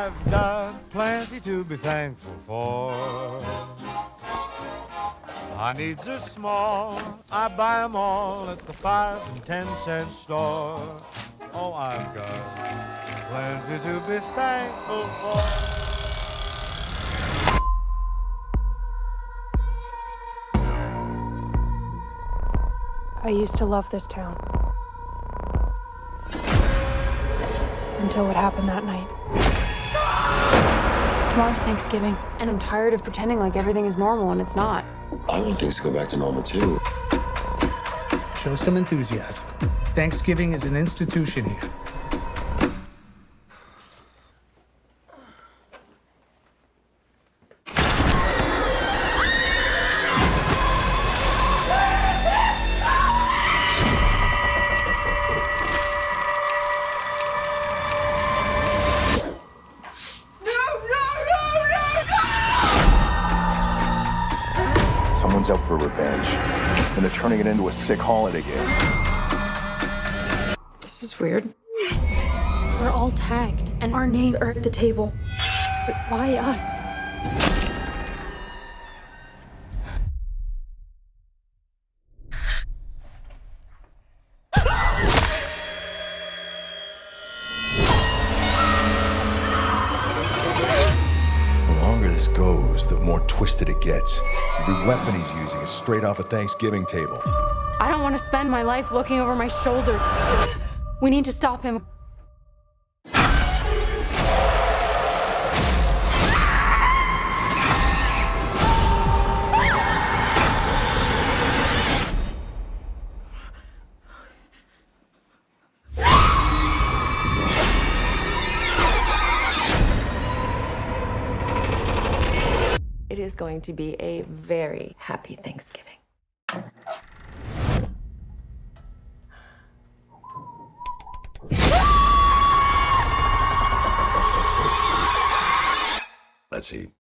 I've got plenty to be thankful for. My needs are small, I buy 'em all at the five and ten cent store. Oh, I've got plenty to be thankful for. I used to love this town. Until what happened that night. Tomorrow's Thanksgiving, and I'm tired of pretending like everything is normal when it's not. I want things to go back to normal too. Show some enthusiasm. Thanksgiving is an institution here. Someone's out for revenge, and they're turning it into a sick holiday game. This is weird. We're all tagged, and our names are at the table. But why us? More twisted it gets. Every weapon he's using is straight off a Thanksgiving table. I don't want to spend my life looking over my shoulder. We need to stop him. It is going to be a very happy Thanksgiving. Let's eat.